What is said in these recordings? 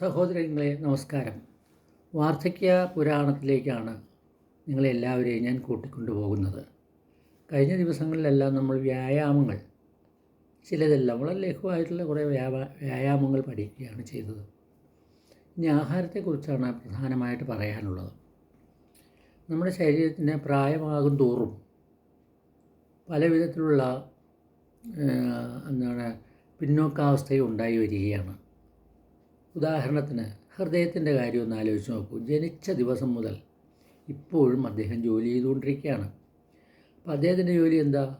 സഹോദരങ്ങളെ നമസ്കാരം. വാർദ്ധക്യ പുരാണത്തിലേക്കാണ് നിങ്ങളെല്ലാവരെയും ഞാൻ കൂട്ടിക്കൊണ്ടുപോകുന്നത്. കഴിഞ്ഞ ദിവസങ്ങളിലെല്ലാം നമ്മൾ വ്യായാമങ്ങൾ ചിലതെല്ലാം വളരെ ലഘുവായിട്ടുള്ള കുറേ വ്യായാമങ്ങൾ പഠിക്കുകയാണ് ചെയ്തത്. ഇനി ആഹാരത്തെക്കുറിച്ചാണ് പ്രധാനമായിട്ട് പറയാനുള്ളത്. നമ്മുടെ ശരീരത്തിന് പ്രായമാകും തോറും പല വിധത്തിലുള്ള എന്താണ് പിന്നോക്കാവസ്ഥയും ഉണ്ടായി വരികയാണ്. ഉദാഹരണത്തിന് ഹൃദയത്തിന്റെ കാര്യം ഒന്ന് ആലോചിച്ച് നോക്കൂ. ജനിച്ച ദിവസം മുതൽ ഇപ്പോഴും അദ്ദേഹം ജോലി ചെയ്തുകൊണ്ടിരിക്കുകയാണ്. അപ്പോൾ അദ്ദേഹത്തിന്റെ ജോലി എന്താ?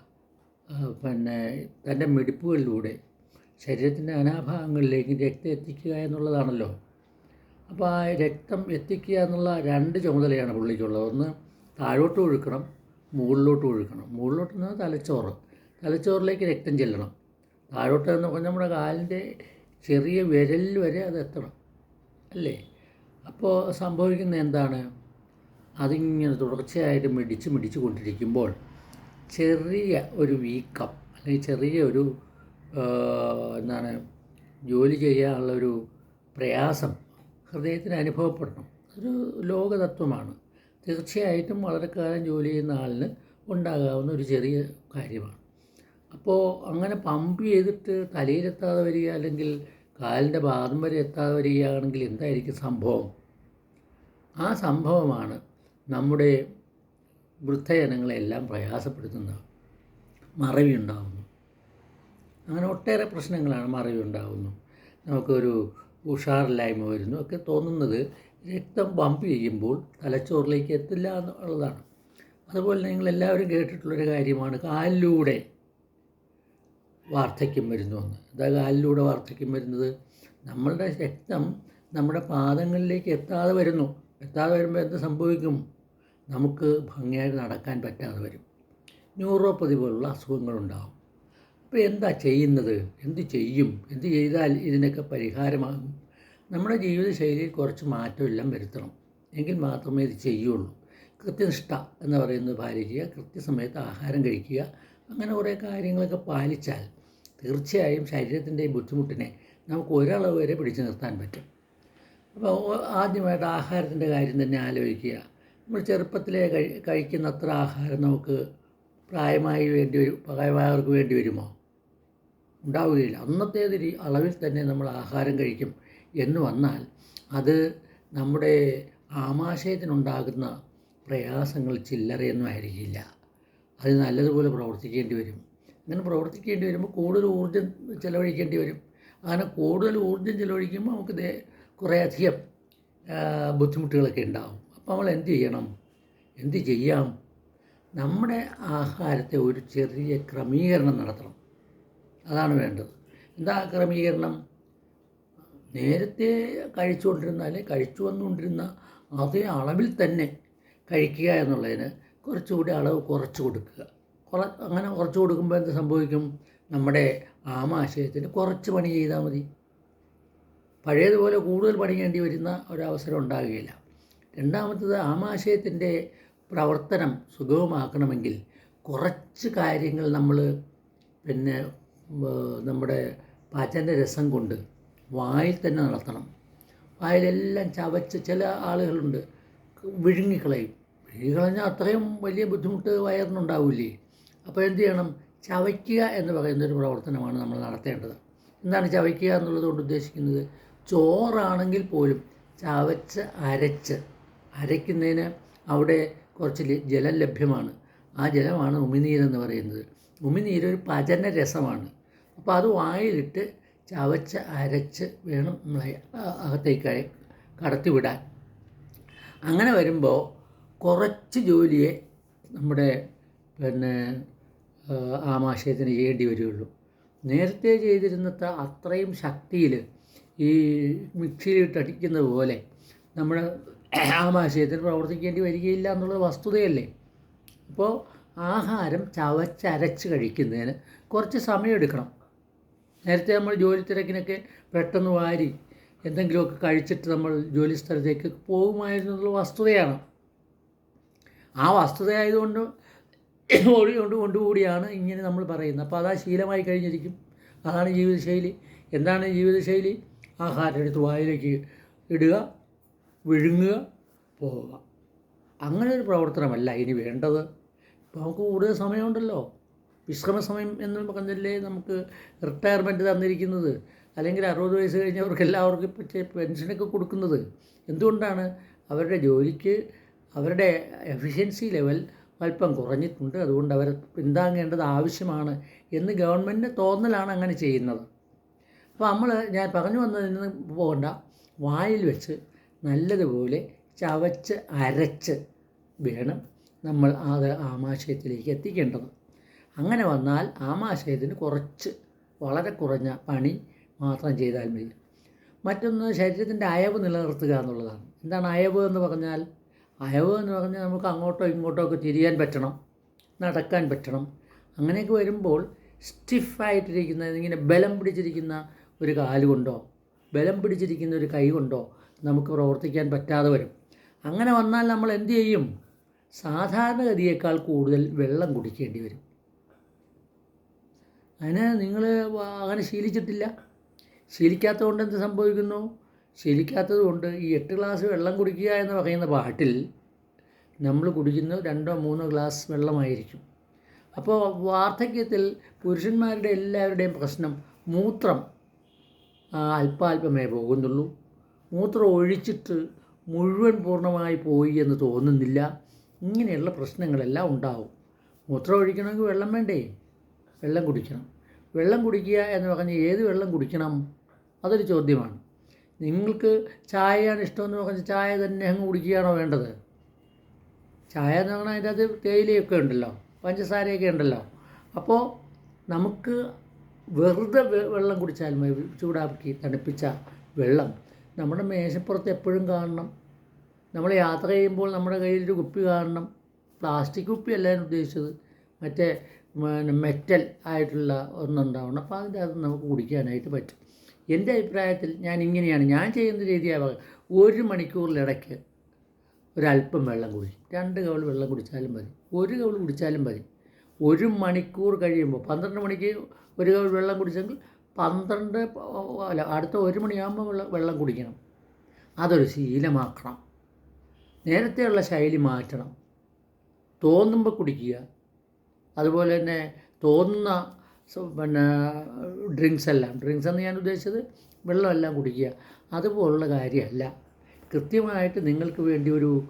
പിന്നെ തന്റെ മിടിപ്പുകളിലൂടെ ശരീരത്തിന്റെ അനാഭാഗങ്ങളിലേക്ക് രക്തം എത്തിക്കുക എന്നുള്ളതാണല്ലോ. അപ്പോൾ ആ രക്തം എത്തിക്കുക എന്നുള്ള രണ്ട് ചുമതലയാണ് പുള്ളിക്കുള്ളത്. ഒന്ന് താഴോട്ട് ഒഴുക്കണം മുകളിലോട്ട് ഒഴുക്കണം. മുകളിലോട്ട് നിന്ന് തലച്ചോറ്. തലച്ചോറിലേക്ക് രക്തം ചെല്ലണം. താഴോട്ട് എന്ന് പറഞ്ഞാൽ നമ്മുടെ കാലിന്റെ ചെറിയ വിരൽ വരെ അത് എത്തണം. അല്ലേ? അപ്പോൾ സംഭവിക്കുന്നത് എന്താണ്? അതിങ്ങനെ തുടർച്ചയായിട്ട് മിടിച്ച് മിടിച്ച് കൊണ്ടിരിക്കുമ്പോൾ ചെറിയ ഒരു വീക്കം അല്ലെങ്കിൽ ചെറിയ ഒരു എന്താണ് ജോലി ചെയ്യാനുള്ള ഒരു പ്രയാസം ഹൃദയത്തിന് അനുഭവപ്പെടണം. ഒരു ലോകതത്വമാണ്. തീർച്ചയായിട്ടും വളരെക്കാലം കാലം ജോലി ചെയ്യുന്ന ആളിന് ഉണ്ടാകാവുന്ന ഒരു ചെറിയ കാര്യമാണ്. അപ്പോൾ അങ്ങനെ പമ്പ് ചെയ്തിട്ട് തലയിലെത്താതെ വരിക അല്ലെങ്കിൽ കാലിന്റെ പാദം വരെ എത്താതെ വരികയാണെങ്കിൽ എന്തായിരിക്കും സംഭവം? ആ സംഭവമാണ് നമ്മുടെ വൃദ്ധജനങ്ങളെല്ലാം പ്രയാസപ്പെടുത്തുന്നത്. മറവി ഉണ്ടാകുന്നു അങ്ങനെ ഒട്ടേറെ പ്രശ്നങ്ങളാണ് മറവി ഉണ്ടാകുന്നു നമുക്കൊരു ഉഷാറില്ലായ്മ വരുന്നു. ഒക്കെ തോന്നുന്നത് രക്തം പമ്പ് ചെയ്യുമ്പോൾ തലച്ചോറിലേക്ക് എത്തില്ല എന്നുള്ളതാണ്. അതുപോലെ നിങ്ങൾ എല്ലാവരും കേട്ടിട്ടുള്ളൊരു കാര്യമാണ് കാലിലൂടെ വാർദ്ധക്യം വരുന്നു എന്ന് എന്താ കാലിലൂടെ വാർദ്ധക്യം വരുന്നത്? നമ്മളുടെ രക്തം നമ്മുടെ പാദങ്ങളിലേക്ക് എത്താതെ വരുന്നു. എത്താതെ വരുമ്പോൾ എന്ത് സംഭവിക്കും? നമുക്ക് ഭംഗിയായിട്ട് നടക്കാൻ പറ്റാതെ വരും. ന്യൂറോപ്പതി പോലുള്ള അസുഖങ്ങളുണ്ടാകും അപ്പോൾ എന്താ ചെയ്യുന്നത്? എന്ത് ചെയ്യും? എന്ത് ചെയ്താൽ ഇതിനൊക്കെ പരിഹാരമാകും? നമ്മുടെ ജീവിതശൈലിയിൽ കുറച്ച് മാറ്റമെല്ലാം വരുത്തണം. എങ്കിൽ മാത്രമേ ഇത് ചെയ്യുള്ളൂ. കൃത്യനിഷ്ഠ എന്ന് പറയുന്നത് പാലിക്കുക കൃത്യസമയത്ത് ആഹാരം കഴിക്കുക അങ്ങനെ കുറേ കാര്യങ്ങളൊക്കെ പാലിച്ചാൽ തീർച്ചയായും ശരീരത്തിന്റെ ബുദ്ധിമുട്ടിനെ നമുക്ക് ഒരളവ് വരെ പിടിച്ചു നിർത്താൻ പറ്റും. അപ്പോൾ ആദ്യമായിട്ട് ആഹാരത്തിന്റെ കാര്യം തന്നെ ആലോചിക്കുക. നമ്മൾ ചെറുപ്പത്തിലെ കഴി കഴിക്കുന്ന അത്ര ആഹാരം നമുക്ക് പ്രായമായി വേണ്ടി വരും പ്രായമായവർക്ക് വേണ്ടി വരുമോ? ഉണ്ടാവുകയില്ല. അന്നത്തേത് അളവിൽ തന്നെ നമ്മൾ ആഹാരം കഴിക്കും എന്ന് വന്നാൽ അത് നമ്മുടെ ആമാശയത്തിനുണ്ടാകുന്ന പ്രയാസങ്ങൾ ചില്ലറയൊന്നും ആയിരിക്കില്ല. അത് നല്ലതുപോലെ പ്രവർത്തിക്കേണ്ടി വരും. അങ്ങനെ പ്രവർത്തിക്കേണ്ടി വരുമ്പോൾ കൂടുതൽ ഊർജം ചിലവഴിക്കേണ്ടി വരും. അങ്ങനെ കൂടുതൽ ഊർജം ചിലവഴിക്കുമ്പോൾ നമുക്ക് ദേ കുറേ ബുദ്ധിമുട്ടുകളൊക്കെ ഉണ്ടാവും. അപ്പോൾ നമ്മൾ എന്ത് ചെയ്യണം? എന്ത് ചെയ്യാം? നമ്മുടെ ആഹാരത്തെ ഒരു ചെറിയ ക്രമീകരണം നടത്തണം. അതാണ് വേണ്ടത്. എന്താ ക്രമീകരണം? നേരത്തെ കഴിച്ചുകൊണ്ടിരുന്ന കഴിച്ചു വന്നുകൊണ്ടിരുന്ന അതേ അളവിൽ തന്നെ കഴിക്കുക എന്നുള്ളതിന് കുറച്ചുകൂടി അളവ് കുറച്ച് കൊടുക്കുക. അങ്ങനെ കുറച്ച് കൊടുക്കുമ്പോൾ എന്ത് സംഭവിക്കും? നമ്മുടെ ആമാശയത്തിന് കുറച്ച് പണി ചെയ്താൽ മതി. പഴയതുപോലെ കൂടുതൽ പണിയേണ്ടി വരുന്ന ഒരവസരം ഉണ്ടാകുകയില്ല. രണ്ടാമത്തത് ആമാശയത്തിന്റെ പ്രവർത്തനം സുഗമമാക്കണമെങ്കിൽ കുറച്ച് കാര്യങ്ങൾ നമ്മൾ പിന്നെ നമ്മുടെ പാചന രസം കൊണ്ട് വായിൽ തന്നെ നടത്തണം. വായിലെല്ലാം ചവച്ച് ചില ആളുകളുണ്ട്. വിഴുങ്ങിക്കളയും. വിഴുങ്ങിക്കളഞ്ഞാൽ അത്രയും വലിയ ബുദ്ധിമുട്ട് വയറിനുണ്ടാവില്ലേ? അപ്പോൾ എന്ത് ചെയ്യണം? ചവയ്ക്കുക എന്ന് പറയുന്ന ഒരു പ്രവർത്തനമാണ് നമ്മൾ നടത്തേണ്ടത്. എന്താണ് ചവയ്ക്കുക എന്നുള്ളത് കൊണ്ട് ഉദ്ദേശിക്കുന്നത്? ചോറാണെങ്കിൽ പോലും ചവച്ച് അരച്ച് അരയ്ക്കുന്നതിന് അവിടെ കുറച്ച് ജലം ലഭ്യമാണ്. ആ ജലമാണ് ഉമിനീരെന്ന് പറയുന്നത്. ഉമിനീര് ഒരു പചന രസമാണ്. അപ്പോൾ അത് വായിലിട്ട് ചവച്ച് അരച്ച് വേണം നമ്മളെ അകത്തേക്ക് കടത്തിവിടാൻ. അങ്ങനെ വരുമ്പോൾ കുറച്ച് ജോലിയെ നമ്മുടെ പിന്നെ ആമാശയത്തിന് ചെയ്യേണ്ടി വരികയുള്ളൂ. നേരത്തെ ചെയ്തിരുന്നത്ര അത്രയും ശക്തിയിൽ ഈ മിക്സിയിലിട്ട് അടിക്കുന്നത് പോലെ നമ്മൾ ആമാശയത്തിന് പ്രവർത്തിക്കേണ്ടി വരികയില്ല എന്നുള്ളത് വസ്തുതയല്ലേ? അപ്പോൾ ആഹാരം ചവച്ചരച്ച് കഴിക്കുന്നതിന് കുറച്ച് സമയമെടുക്കണം. നേരത്തെ നമ്മൾ ജോലി തിരക്കിനൊക്കെ പെട്ടെന്ന് വാരി എന്തെങ്കിലുമൊക്കെ കഴിച്ചിട്ട് നമ്മൾ ജോലി സ്ഥലത്തേക്ക് പോകുമായിരുന്നു എന്നുള്ള വസ്തുതയാണ്. ആ വസ്തുതയായതുകൊണ്ട് കൊണ്ട് കൊണ്ടുകൂടിയാണ് ഇങ്ങനെ നമ്മൾ പറയുന്നത്. അപ്പോൾ അതാ ശീലമായി കഴിഞ്ഞിരിക്കും. അതാണ് ജീവിതശൈലി. എന്താണ് ജീവിതശൈലി? ആഹാരം എടുത്ത് വായിലേക്ക് ഇടുക വിഴുങ്ങുക പോവുക. അങ്ങനെ ഒരു പ്രവർത്തനമല്ല ഇനി വേണ്ടത്. ഇപ്പോൾ നമുക്ക് കൂടുതൽ സമയമുണ്ടല്ലോ. വിശ്രമ സമയം എന്ന് പറഞ്ഞല്ലേ നമുക്ക് റിട്ടയർമെന്റ് തന്നിരിക്കുന്നത്. അല്ലെങ്കിൽ അറുപത് വയസ്സ് കഴിഞ്ഞവർക്ക് എല്ലാവർക്കും പെൻഷനൊക്കെ കൊടുക്കുന്നത്. എന്തുകൊണ്ടാണ്? അവരുടെ ജോലിക്ക് അവരുടെ എഫിഷ്യൻസി ലെവൽ അല്പം കുറഞ്ഞിട്ടുണ്ട്. അതുകൊണ്ട് അവരെ പിന്താങ്ങേണ്ടത് ആവശ്യമാണ് എന്ന് ഗവൺമെന്റിന് തോന്നലാണ് അങ്ങനെ ചെയ്യുന്നത്. അപ്പോൾ നമ്മൾ ഞാൻ പറഞ്ഞു വന്നതിൽ നിന്ന് പോകണ്ട വായിൽ വെച്ച് നല്ലതുപോലെ ചവച്ച് അരച്ച് വേണം നമ്മൾ അത് ആമാശയത്തിലേക്ക് എത്തിക്കേണ്ടത്. അങ്ങനെ വന്നാൽ ആമാശയത്തിന് കുറച്ച് വളരെ കുറഞ്ഞ പണി മാത്രം ചെയ്താൽ മതി. മറ്റൊന്ന് ശരീരത്തിന്റെ അയവ് നിലനിർത്തുക എന്നുള്ളതാണ്. എന്താണ് അയവ് എന്ന് പറഞ്ഞാൽ? അയവ് എന്ന് പറഞ്ഞാൽ നമുക്ക് അങ്ങോട്ടോ ഇങ്ങോട്ടോ ഒക്കെ തിരിയാൻ പറ്റണം നടക്കാൻ പറ്റണം. അങ്ങനെയൊക്കെ വരുമ്പോൾ സ്റ്റിഫായിട്ടിരിക്കുന്ന ഇങ്ങനെ ബലം പിടിച്ചിരിക്കുന്ന ഒരു കാൽ കൊണ്ടോ ബലം പിടിച്ചിരിക്കുന്ന ഒരു കൈ കൊണ്ടോ നമുക്ക് പ്രവർത്തിക്കാൻ പറ്റാതെ വരും. അങ്ങനെ വന്നാൽ നമ്മൾ എന്ത് ചെയ്യും? സാധാരണഗതിയേക്കാൾ കൂടുതൽ വെള്ളം കുടിക്കേണ്ടി വരും. അതിന് നിങ്ങൾ അങ്ങനെ ശീലിച്ചിട്ടില്ല. ശീലിക്കാത്തതുകൊണ്ട് എന്ത് സംഭവിക്കുന്നു? ശീലിക്കാത്തത് കൊണ്ട് ഈ എട്ട് ഗ്ലാസ് വെള്ളം കുടിക്കുക എന്ന് പറയുന്ന പാട്ടിൽ നമ്മൾ കുടിക്കുന്ന രണ്ടോ മൂന്നോ ഗ്ലാസ് വെള്ളമായിരിക്കും. അപ്പോൾ വാർദ്ധക്യത്തിൽ പുരുഷന്മാരുടെ എല്ലാവരുടെയും പ്രശ്നം മൂത്രം അല്പാൽപമേ പോകുന്നുള്ളൂ. മൂത്രം ഒഴിച്ചിട്ട് മുഴുവൻ പൂർണമായി പോയി എന്ന് തോന്നുന്നില്ല. ഇങ്ങനെയുള്ള പ്രശ്നങ്ങളെല്ലാം ഉണ്ടാവും. മൂത്രം ഒഴിക്കണമെങ്കിൽ വെള്ളം വേണ്ടേ? വെള്ളം കുടിക്കണം. വെള്ളം കുടിക്കുക എന്ന് പറഞ്ഞാൽ ഏത് വെള്ളം കുടിക്കണം? അതൊരു ചോദ്യമാണ്. നിങ്ങൾക്ക് ചായയാണ് ഇഷ്ടമെന്ന് പറഞ്ഞ ചായ തന്നെ അങ്ങ് കുടിക്കുകയാണോ വേണ്ടത്? ചായ എന്ന് പറഞ്ഞാൽ അതിന്റെ അത് തേയിലയൊക്കെ ഉണ്ടല്ലോ പഞ്ചസാരയൊക്കെ ഉണ്ടല്ലോ. അപ്പോൾ നമുക്ക് വെറുതെ വെള്ളം കുടിച്ചാൽ മതി ചൂടാക്കി തണുപ്പിച്ച വെള്ളം നമ്മുടെ മേശപ്പുറത്ത് എപ്പോഴും കാണണം. നമ്മൾ യാത്ര ചെയ്യുമ്പോൾ നമ്മുടെ കയ്യിലൊരു കുപ്പി കാണണം. പ്ലാസ്റ്റിക് കുപ്പി ഞാൻ ഉദ്ദേശിച്ചത്. മറ്റേ മെറ്റൽ ആയിട്ടുള്ള ഒന്നുണ്ടാവണം. അപ്പോൾ അതിന്റെ അത് നമുക്ക് കുടിക്കാനായിട്ട് പറ്റും. എന്റെ അഭിപ്രായത്തിൽ ഞാൻ ഇങ്ങനെയാണ്. ഞാൻ ചെയ്യുന്ന രീതിയാണ് ഒരു മണിക്കൂറിലിടയ്ക്ക് ഒരല്പം വെള്ളം കുടിക്കും രണ്ട് കവൾ വെള്ളം കുടിച്ചാലും മതി ഒരു കവൾ കുടിച്ചാലും മതി. ഒരു മണിക്കൂർ കഴിയുമ്പോൾ പന്ത്രണ്ട് മണിക്ക് ഒരു കവൾ വെള്ളം കുടിച്ചെങ്കിൽ പന്ത്രണ്ട് അല്ല അടുത്ത ഒരു മണിയാകുമ്പോൾ വെള്ളം വെള്ളം കുടിക്കണം. അതൊരു ശീലമാക്കണം. നേരത്തെയുള്ള ശൈലി മാറ്റണം. തോന്നുമ്പോൾ കുടിക്കുക. അതുപോലെ തന്നെ തോന്നുന്ന സ- പിന്നെ ഡ്രിങ്ക്സ് എല്ലാം. ഡ്രിങ്ക്സ് എന്ന് ഞാൻ ഉദ്ദേശിച്ചത് വെള്ളമെല്ലാം കുടിക്കുക. അതുപോലുള്ള കാര്യമല്ല. കൃത്യമായിട്ട് നിങ്ങൾക്ക് വേണ്ടി ഒരു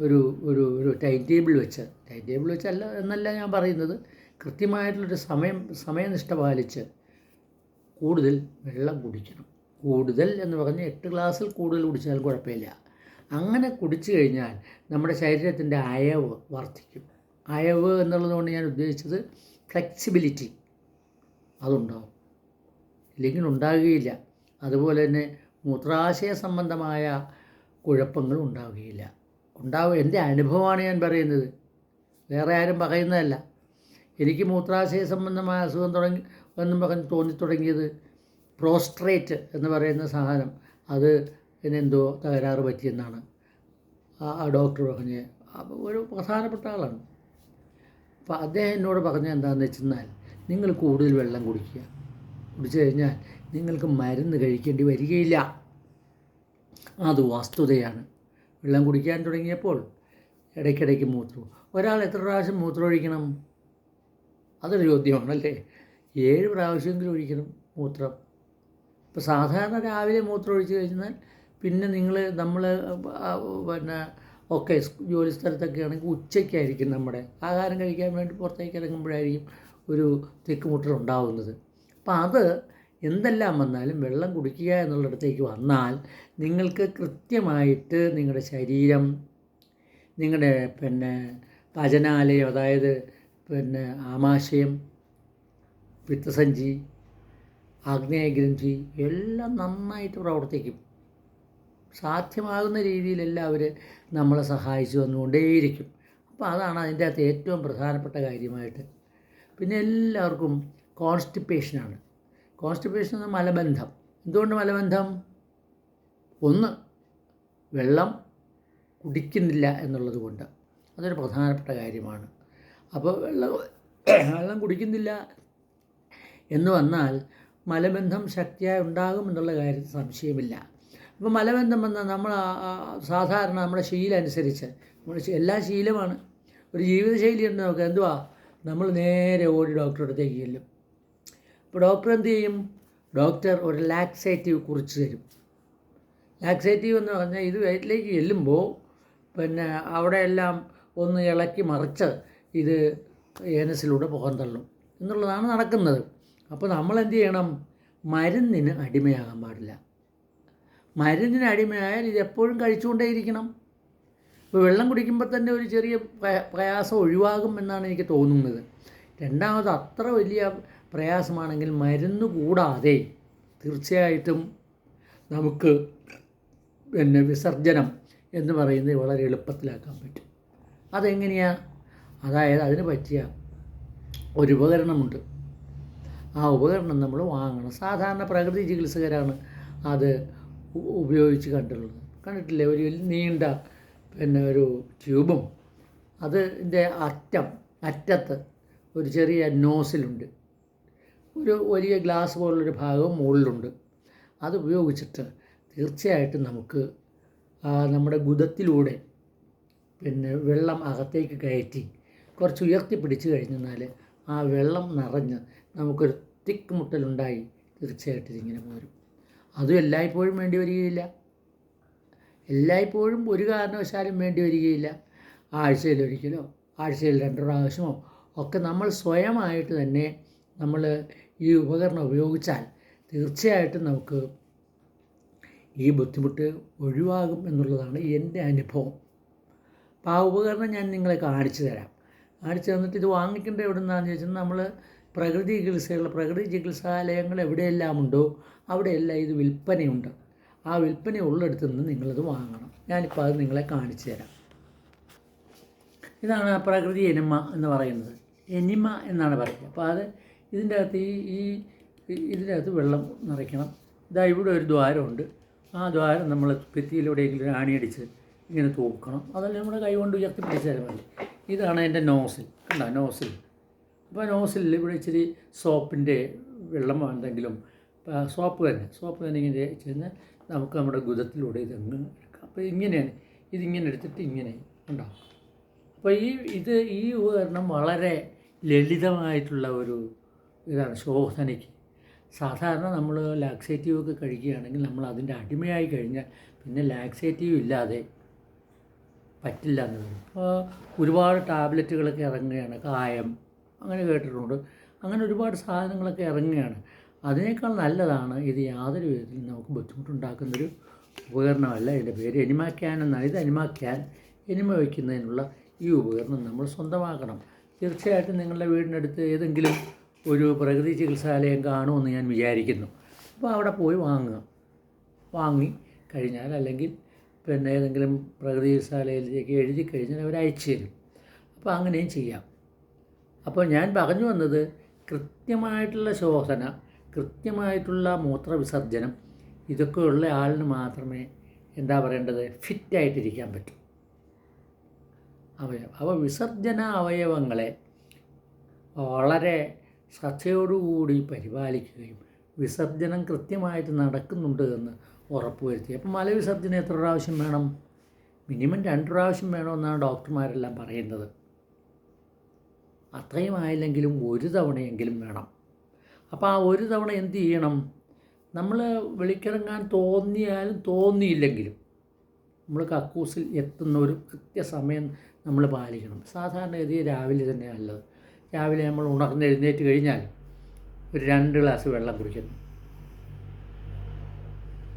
ഒരു ഒരു ഒരു ടൈം ടേബിൾ വെച്ച് ടൈം ടേബിൾ വെച്ചല്ല എന്നല്ല ഞാൻ പറയുന്നത്. കൃത്യമായിട്ടുള്ളൊരു സമയം സമയനിഷ്ഠ പാലിച്ച് കൂടുതൽ വെള്ളം കുടിക്കണം. കൂടുതൽ എന്ന് പറഞ്ഞാൽ എട്ട് ഗ്ലാസ്സിൽ കൂടുതൽ കുടിച്ചാൽ കുഴപ്പമില്ല. അങ്ങനെ കുടിച്ചു കഴിഞ്ഞാൽ നമ്മുടെ ശരീരത്തിന്റെ അയവ് വർദ്ധിക്കും. അയവ് എന്നുള്ളതുകൊണ്ട് ഞാൻ ഉദ്ദേശിച്ചത് ഫ്ലെക്സിബിലിറ്റി അതുണ്ടാവും. ഇല്ലെങ്കിൽ ഉണ്ടാകുകയില്ല. അതുപോലെ തന്നെ മൂത്രാശയ സംബന്ധമായ കുഴപ്പങ്ങൾ ഉണ്ടാവുകയില്ല ഉണ്ടാവും. എന്റെ അനുഭവമാണ് ഞാൻ പറയുന്നത്. വേറെ ആരും പറയുന്നതല്ല. എനിക്ക് മൂത്രാശയ സംബന്ധമായ അസുഖം തുടങ്ങി എന്നും പറഞ്ഞ് തോന്നിത്തുടങ്ങിയത് പ്രോസ്ട്രേറ്റ് എന്ന് പറയുന്ന സാധനം. അത് എന്നെന്തോ തകരാറ് പറ്റിയെന്നാണ്. ആ ഡോക്ടർ പറഞ്ഞ്. ഒരു പ്രധാനപ്പെട്ട ആളാണ്. അപ്പോൾ അദ്ദേഹം എന്നോട് പറഞ്ഞത് എന്താണെന്ന് വെച്ചെന്നാൽ നിങ്ങൾ കൂടുതൽ വെള്ളം കുടിക്കുക. കുടിച്ചു കഴിഞ്ഞാൽ നിങ്ങൾക്ക് മരുന്ന് കഴിക്കേണ്ടി വരികയില്ല. അത് വസ്തുതയാണ്. വെള്ളം കുടിക്കാൻ തുടങ്ങിയപ്പോൾ ഇടയ്ക്കിടയ്ക്ക് മൂത്രം ഒരാൾ എത്ര പ്രാവശ്യം മൂത്രം ഒഴിക്കണം? അതൊരു ചോദ്യമാണല്ലേ? ഏഴ് പ്രാവശ്യമെങ്കിലും ഒഴിക്കണം മൂത്രം. ഇപ്പോൾ സാധാരണ രാവിലെ മൂത്രം ഒഴിച്ചു കഴിഞ്ഞാൽ പിന്നെ നിങ്ങൾ നമ്മൾ പിന്നെ ഒക്കെ ജോലി സ്ഥലത്തൊക്കെ ആണെങ്കിൽ ഉച്ചയ്ക്കായിരിക്കും നമ്മുടെ ആഹാരം കഴിക്കാൻ വേണ്ടി പുറത്തേക്ക് ഇറങ്ങുമ്പോഴായിരിക്കും ഒരു തിക്കുമുട്ടൽ ഉണ്ടാവുന്നത് അപ്പം അത് എന്തെല്ലാം വന്നാലും വെള്ളം കുടിക്കുക എന്നുള്ളിടത്തേക്ക് വന്നാൽ നിങ്ങൾക്ക് കൃത്യമായിട്ട് നിങ്ങളുടെ ശരീരം നിങ്ങളുടെ പിന്നെ പചനാലയം അതായത് പിന്നെ ആമാശയം പിത്തസഞ്ചി ആഗ്നേയഗ്രന്ഥി എല്ലാം നന്നായിട്ട് പ്രവർത്തിക്കും. സാധ്യമാകുന്ന രീതിയിലെല്ലാം അവർ നമ്മളെ സഹായിച്ചു വന്നുകൊണ്ടേയിരിക്കും. അപ്പോൾ അതാണ് അതിന്റെ അകത്ത് ഏറ്റവും പ്രധാനപ്പെട്ട കാര്യമായിട്ട് പിന്നെ എല്ലാവർക്കും കോൺസ്റ്റിപ്പേഷനാണ് കോൺസ്റ്റിപ്പേഷൻ എന്ന മലബന്ധം. എന്തുകൊണ്ട് മലബന്ധം? ഒന്ന് വെള്ളം കുടിക്കുന്നില്ല എന്നുള്ളത് കൊണ്ട്. അതൊരു പ്രധാനപ്പെട്ട കാര്യമാണ്. അപ്പോൾ വെള്ളം വെള്ളം കുടിക്കുന്നില്ല എന്ന് വന്നാൽ മലബന്ധം ശക്തിയായി ഉണ്ടാകും എന്നുള്ള കാര്യത്തിൽ സംശയമില്ല. അപ്പോൾ മലബന്ധം വന്നാൽ നമ്മൾ സാധാരണ നമ്മുടെ ശീലം അനുസരിച്ച് നമ്മുടെ എല്ലാ ശീലമാണ്. ഒരു ജീവിതശൈലി ഉണ്ട് നമുക്ക് എന്തുവാ? നമ്മൾ നേരെ ഓടി ഡോക്ടറുടെ അടുത്തേക്ക് ചെല്ലും. അപ്പോൾ ഡോക്ടർ എന്ത് ചെയ്യും? ഡോക്ടർ ഒരു ലാക്സേറ്റീവ് കുറിച്ച് തരും. ലാക്സേറ്റീവ് എന്ന് പറഞ്ഞാൽ ഇത് വയറ്റിലേക്ക് ചെല്ലുമ്പോൾ പിന്നെ അവിടെ എല്ലാം ഒന്ന് ഇളക്കി മറിച്ച് ഇത് ഏനസിലൂടെ പോകാൻ തള്ളും. എന്നുള്ളതാണ് നടക്കുന്നത്. അപ്പോൾ നമ്മൾ എന്ത് ചെയ്യണം? മരുന്നിന് അടിമയാകാൻ പാടില്ല. മരുന്നിന് അടിമയായാൽ ഇത് എപ്പോഴും കഴിച്ചുകൊണ്ടേയിരിക്കണം. വെള്ളം കുടിക്കുമ്പോൾ തന്നെ ഒരു ചെറിയ പ്രയാസം ഒഴിവാകും എന്നാണ് എനിക്ക് തോന്നുന്നത്. രണ്ടാമത് അത്ര വലിയ പ്രയാസമാണെങ്കിൽ മരുന്ന് കൂടാതെ തീർച്ചയായിട്ടും നമുക്ക് പിന്നെ വിസർജനം എന്ന് പറയുന്നത് വളരെ എളുപ്പത്തിലാക്കാൻ പറ്റും. അതെങ്ങനെയാണ് അതായത് അതിന് പറ്റിയ ഒരു ഉപകരണമുണ്ട്. ആ ഉപകരണം നമ്മൾ വാങ്ങണം. സാധാരണ പ്രകൃതി ചികിത്സകരാണ് അത് ഉപയോഗിച്ച് കണ്ടിട്ടുള്ളത്. കണ്ടിട്ടില്ലേ? ഒരു നീണ്ട പിന്നെ ഒരു ട്യൂബും അതിന്റെ അറ്റം അറ്റത്ത് ഒരു ചെറിയ നോസിലുണ്ട് ഒരു വലിയ ഗ്ലാസ് പോലുള്ളൊരു ഭാഗവും മുകളിലുണ്ട്. അത് ഉപയോഗിച്ചിട്ട് തീർച്ചയായിട്ടും നമുക്ക് നമ്മുടെ ഗുദത്തിലൂടെ പിന്നെ വെള്ളം അകത്തേക്ക് കയറ്റി കുറച്ച് ഉയർത്തി പിടിച്ചു കഴിഞ്ഞാൽ ആ വെള്ളം നിറഞ്ഞ് നമുക്കൊരു തിക്ക് മുട്ടലുണ്ടായി. തീർച്ചയായിട്ടും ഇതിങ്ങനെ പോരും. അതും എല്ലായ്പ്പോഴും വേണ്ടി വരികയില്ല. എല്ലായ്പ്പോഴും ഒരു കാരണവശാലും വേണ്ടി വരികയില്ല. ആഴ്ചയിൽ ഒരിക്കലോ ആഴ്ചയിൽ രണ്ട് പ്രാവശ്യമോ ഒക്കെ നമ്മൾ സ്വയമായിട്ട് തന്നെ നമ്മൾ ഈ ഉപകരണം ഉപയോഗിച്ചാൽ തീർച്ചയായിട്ടും നമുക്ക് ഈ ബുദ്ധിമുട്ട് ഒഴിവാകും എന്നുള്ളതാണ് എന്റെ അനുഭവം. അപ്പോൾ ആ ഉപകരണം ഞാൻ നിങ്ങളെ കാണിച്ചു തരാം. കാണിച്ചു തന്നിട്ട് ഇത് വാങ്ങിക്കേണ്ട എവിടെ നിന്നാന്ന് ചോദിച്ചാൽ നമ്മൾ പ്രകൃതി ചികിത്സകൾ പ്രകൃതി ചികിത്സാലയങ്ങൾ എവിടെയെല്ലാം ഉണ്ടോ അവിടെയെല്ലാം ഇത് വിൽപ്പനയുണ്ട്. ആ വിൽപ്പന ഉള്ളിടത്ത് നിന്ന് നിങ്ങളത് വാങ്ങണം. ഞാനിപ്പോൾ അത് നിങ്ങളെ കാണിച്ചു തരാം. ഇതാണ് പ്രകൃതി എനിമ എന്ന് പറയുന്നത്. എനിമ എന്നാണ് പറയുക. അപ്പോൾ അത് ഇതിന്റെ അകത്ത് ഈ ഈ ഇതിന്റെ അകത്ത് വെള്ളം നിറയ്ക്കണം. ഇതാ ഇവിടെ ഒരു ദ്വാരമുണ്ട്. ആ ദ്വാരം നമ്മൾ ഭിത്തിയിലൂടെയെങ്കിലും ആണിയടിച്ച് ഇങ്ങനെ തൂക്കണം. അതല്ല നമ്മുടെ കൈ കൊണ്ട് ഉയർത്തി പിടിച്ചാൽ മതി ഇതാണ് എന്റെ നോസിൽ. കണ്ട? നോസിൽ. അപ്പോൾ നോസിൽ ഇവിടെ ഇച്ചിരി സോപ്പിന്റെ വെള്ളം എന്തെങ്കിലും സോപ്പ് തന്നെ. സോപ്പ് തന്നെ ഇങ്ങനെ ചെന്ന് നമുക്ക് നമ്മുടെ ഗുദത്തിലൂടെ ഇതങ്ങ് എടുക്കാം. അപ്പോൾ ഇങ്ങനെയാണ്. ഇതിങ്ങനെ എടുത്തിട്ട് ഇങ്ങനെ ഉണ്ടാവും അപ്പോൾ ഈ ഇത് ഈ ഉപകരണം വളരെ ലളിതമായിട്ടുള്ള ഒരു ഇതാണ് ശോധനയ്ക്ക്. സാധാരണ നമ്മൾ ലാക്സേറ്റീവ് ഒക്കെ കഴിക്കുകയാണെങ്കിൽ നമ്മൾ അതിന്റെ അടിമയായി കഴിഞ്ഞാൽ പിന്നെ ലാക്സേറ്റീവ് ഇല്ലാതെ പറ്റില്ല എന്ന് പറയും അപ്പോൾ ഒരുപാട് ടാബ്ലറ്റുകളൊക്കെ ഇറങ്ങുകയാണ്. കായം അങ്ങനെ കേട്ടിട്ടുണ്ട്. അങ്ങനെ ഒരുപാട് സാധനങ്ങളൊക്കെ ഇറങ്ങുകയാണ്. അതിനേക്കാൾ നല്ലതാണ് ഇത് യാതൊരു വിധത്തിലും നമുക്ക് ബുദ്ധിമുട്ടുണ്ടാക്കുന്നൊരു ഉപകരണമല്ല. ഇതിന്റെ പേര് എനിമാക്യാൻ എന്നാണ്. ഇത് എനിമാക്യാൻ എനിമ വയ്ക്കുന്നതിനുള്ള ഈ ഉപകരണം നമ്മൾ സ്വന്തമാക്കണം. തീർച്ചയായിട്ടും നിങ്ങളുടെ വീടിനടുത്ത് ഏതെങ്കിലും ഒരു പ്രകൃതി ചികിത്സാലയം കാണുമെന്ന് ഞാൻ വിചാരിക്കുന്നു. അപ്പോൾ അവിടെ പോയി വാങ്ങുക. വാങ്ങി കഴിഞ്ഞാൽ അല്ലെങ്കിൽ പിന്നെ ഏതെങ്കിലും പ്രകൃതി ചികിത്സാലയത്തിലേക്ക് എഴുതി കഴിഞ്ഞാൽ അവർ അയച്ചു തരും. അപ്പോൾ അങ്ങനെയും ചെയ്യാം. അപ്പോൾ ഞാൻ പറഞ്ഞു വന്നത് കൃത്യമായിട്ടുള്ള ശോധന കൃത്യമായിട്ടുള്ള മൂത്രവിസർജനം ഇതൊക്കെയുള്ള ആളിന് മാത്രമേ എന്താ പറയേണ്ടത് ഫിറ്റായിട്ടിരിക്കാൻ പറ്റൂ. അവയവം അപ്പോൾ വിസർജന അവയവങ്ങളെ വളരെ ശ്രദ്ധയോടുകൂടി പരിപാലിക്കുകയും വിസർജനം കൃത്യമായിട്ട് നടക്കുന്നുണ്ട് എന്ന് ഉറപ്പുവരുത്തി. അപ്പം മലവിസർജനം എത്ര പ്രാവശ്യം വേണം? മിനിമം രണ്ട് പ്രാവശ്യം വേണമെന്നാണ് ഡോക്ടർമാരെല്ലാം പറയുന്നത്. അത്രയും ആയില്ലെങ്കിലും ഒരു തവണയെങ്കിലും വേണം. അപ്പോൾ ആ ഒരു തവണ എന്ത് ചെയ്യണം? നമ്മൾ വിളിക്കിറങ്ങാൻ തോന്നിയാലും തോന്നിയില്ലെങ്കിലും നമ്മൾ കക്കൂസിൽ എത്തുന്ന ഒരു കൃത്യസമയം നമ്മൾ പാലിക്കണം. സാധാരണഗതി രാവിലെ തന്നെ നല്ലത്. രാവിലെ നമ്മൾ ഉണർന്ന് എഴുന്നേറ്റ് കഴിഞ്ഞാൽ ഒരു രണ്ട് ഗ്ലാസ് വെള്ളം കുടിക്കുന്നു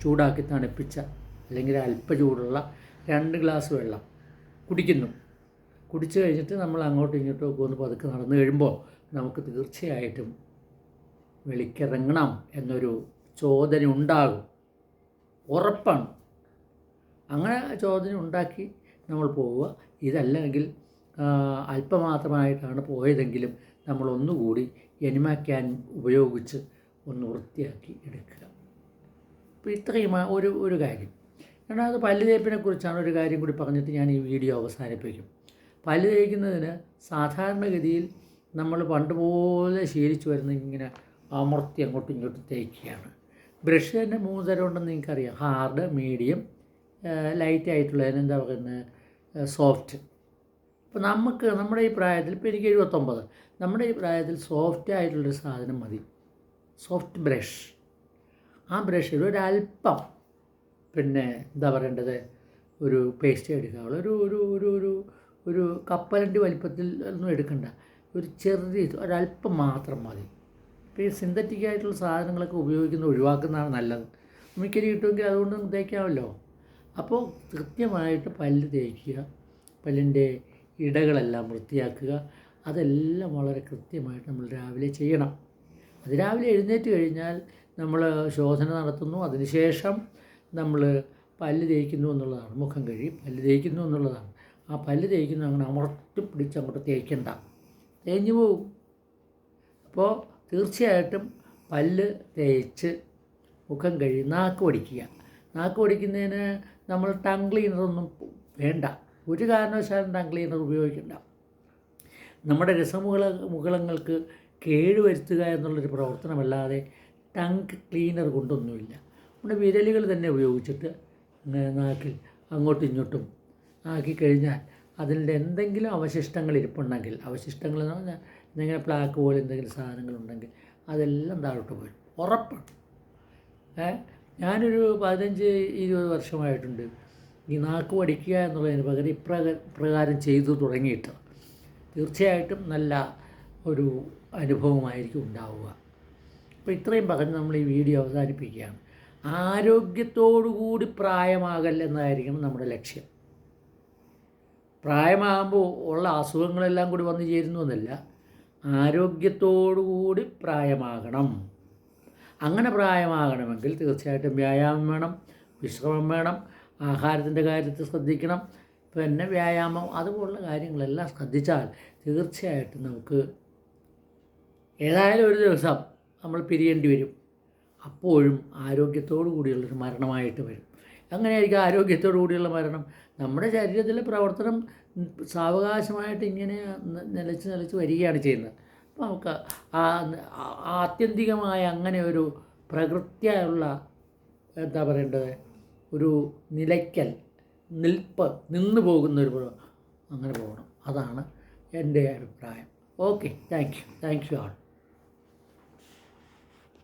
ചൂടാക്കി തണുപ്പിച്ച അല്ലെങ്കിൽ അല്പ ചൂടുള്ള രണ്ട് ഗ്ലാസ് വെള്ളം കുടിക്കുന്നു. കുടിച്ചു കഴിഞ്ഞിട്ട് നമ്മൾ അങ്ങോട്ടും ഇങ്ങോട്ടും ഒക്കെ ഒന്ന് പതുക്കെ നടന്നു കഴിയുമ്പോൾ നമുക്ക് തീർച്ചയായിട്ടും വെളിക്കിറങ്ങണം എന്നൊരു ചോദന ഉണ്ടാകും ഉറപ്പാണ്. അങ്ങനെ ചോദന ഉണ്ടാക്കി നമ്മൾ പോവുക. ഇതല്ലെങ്കിൽ അല്പമാത്രമായിട്ടാണ് പോയതെങ്കിലും നമ്മൾ ഒന്നുകൂടി എനിമ ക്യാൻ ഉപയോഗിച്ച് ഒന്ന് വൃത്തിയാക്കി എടുക്കുക. അപ്പോൾ ഇത്രയും ഒരു ഒരു കാര്യം. രണ്ടാമത് പല്ല് തേപ്പിനെ കുറിച്ചാണ് ഒരു കാര്യം കൂടി പറഞ്ഞിട്ട് ഞാൻ ഈ വീഡിയോ അവസാനിപ്പിക്കും. പല്ല് തേക്കുന്നതിന് സാധാരണഗതിയിൽ നമ്മൾ പണ്ട് പോലെ ശീലിച്ചു വരുന്ന ഇങ്ങനെ അമർത്തി അങ്ങോട്ടും ഇങ്ങോട്ടും തേക്കുകയാണ്. ബ്രഷ് തന്നെ മൂന്ന് തരം ഉണ്ടെന്ന് നിങ്ങൾക്കറിയാം. ഹാർഡ് മീഡിയം ലൈറ്റ് ആയിട്ടുള്ളതിന് എന്താ പറയുന്നത് സോഫ്റ്റ് അപ്പോൾ നമുക്ക് നമ്മുടെ ഈ പ്രായത്തിൽ ഇപ്പോൾ എനിക്ക് എഴുപത്തൊമ്പത്. നമ്മുടെ ഈ പ്രായത്തിൽ സോഫ്റ്റ് ആയിട്ടുള്ളൊരു സാധനം മതി. സോഫ്റ്റ് ബ്രഷ് ആ ബ്രഷിൽ ഒരല്പം പിന്നെ എന്താ പറയേണ്ടത്? ഒരു പേസ്റ്റ് എടുക്കാവുള്ളൂ ഒരു ഒരു ഒരു ഒരു ഒരു കപ്പലണ്ടി വലിപ്പത്തിൽ ഒന്നും എടുക്കണ്ട. ഒരു ചെറിയ ഒരല്പം മാത്രം മതി. ഇപ്പോൾ ഈ സിന്തറ്റിക് ആയിട്ടുള്ള സാധനങ്ങളൊക്കെ ഉപയോഗിക്കുന്ന ഒഴിവാക്കുന്നതാണ് നല്ലത്. മിക്കരി കിട്ടുമെങ്കിൽ അതുകൊണ്ട് തേക്കാമല്ലോ. അപ്പോൾ കൃത്യമായിട്ട് പല്ല് തേക്കുക പല്ലിന്റെ ഇടകളെല്ലാം വൃത്തിയാക്കുക അതെല്ലാം വളരെ കൃത്യമായിട്ട് നമ്മൾ രാവിലെ ചെയ്യണം. അത് രാവിലെ എഴുന്നേറ്റ് കഴിഞ്ഞാൽ നമ്മൾ ശോധന നടത്തുന്നു. അതിനുശേഷം നമ്മൾ പല്ല് തേക്കുന്നു എന്നുള്ളതാണ്. മുഖം കഴുകി പല്ല് തേക്കുന്നു എന്നുള്ളതാണ്. ആ പല്ല് തേക്കുന്നു അങ്ങനെ അമർത്തി പിടിച്ച് അങ്ങോട്ട് തേക്കണ്ട. തേഞ്ഞു പോവും. അപ്പോൾ തീർച്ചയായിട്ടും പല്ല് തേച്ച് മുഖം കഴുകി നാക്ക് പൊടിക്കുക നാക്ക് പൊടിക്കുന്നതിന് നമ്മൾ ടങ് ക്ലീനറൊന്നും വേണ്ട. ഒരു കാരണവശാലും ടങ് ക്ലീനർ ഉപയോഗിക്കണ്ട. നമ്മുടെ രസമുകള മുകളങ്ങൾക്ക് കേടുവരുത്തുക എന്നുള്ളൊരു പ്രവർത്തനമല്ലാതെ ടങ് ക്ലീനർ കൊണ്ടൊന്നുമില്ല. നമ്മുടെ വിരലുകൾ തന്നെ ഉപയോഗിച്ചിട്ട് നാക്ക് നാക്കിൽ അങ്ങോട്ടും ഇങ്ങോട്ടും ആക്കി കഴിഞ്ഞാൽ അതിന്റെ എന്തെങ്കിലും അവശിഷ്ടങ്ങൾ ഇരിപ്പുണ്ടെങ്കിൽ അവശിഷ്ടങ്ങൾ എന്ന് പറഞ്ഞാൽ എന്തെങ്കിലും പ്ലാക്ക് പോലെ എന്തെങ്കിലും സാധനങ്ങളുണ്ടെങ്കിൽ അതെല്ലാം താഴോട്ട് പോയി. ഉറപ്പാണ്. ഞാനൊരു പതിനഞ്ച് ഇരുപത് വർഷമായിട്ടുണ്ട് ഈ നാക്ക് പഠിക്കുക എന്നുള്ളതിന് പകരം ഇപ്രക ഇപ്രകാരം ചെയ്തു തുടങ്ങിയിട്ട് തീർച്ചയായിട്ടും നല്ല ഒരു അനുഭവമായിരിക്കും ഉണ്ടാവുക. അപ്പോൾ ഇത്രയും പറഞ്ഞ് നമ്മൾ ഈ വീഡിയോ അവസാനിപ്പിക്കുകയാണ്. ആരോഗ്യത്തോടുകൂടി പ്രായമാകൽ എന്നതായിരിക്കണം നമ്മുടെ ലക്ഷ്യം. പ്രായമാകുമ്പോൾ ഉള്ള അസുഖങ്ങളെല്ലാം കൂടി വന്നു ചേരുന്നു എന്നല്ല. ആരോഗ്യത്തോടുകൂടി പ്രായമാകണം. അങ്ങനെ പ്രായമാകണമെങ്കിൽ തീർച്ചയായിട്ടും വ്യായാമം വേണം വിശ്രമം വേണം ആഹാരത്തിന്റെ കാര്യത്തിൽ ശ്രദ്ധിക്കണം പിന്നെ വ്യായാമം അതുപോലുള്ള കാര്യങ്ങളെല്ലാം ശ്രദ്ധിച്ചാൽ തീർച്ചയായിട്ടും നമുക്ക് ഏതായാലും ഒരു ദിവസം നമ്മൾ പിരിയേണ്ടി വരും. അപ്പോഴും ആരോഗ്യത്തോടു കൂടിയുള്ളൊരു മരണമായിട്ട് വരും. അങ്ങനെയായിരിക്കും ആരോഗ്യത്തോടു കൂടിയുള്ള മരണം? നമ്മുടെ ശരീരത്തിലെ പ്രവർത്തനം സാവകാശമായിട്ട് ഇങ്ങനെ നിലച്ച് നിലച്ച് വരികയാണ് ചെയ്യുന്നത്. നമുക്ക് ആത്യന്തികമായ അങ്ങനെ ഒരു പ്രകൃത്യായുള്ള എന്താ പറയേണ്ടത്? ഒരു നിലയ്ക്കൽ നിൽപ്പ് നിന്ന് പോകുന്ന ഒരു അങ്ങനെ പോകണം. അതാണ് എന്റെ അഭിപ്രായം. Okay thank you. Thank you all.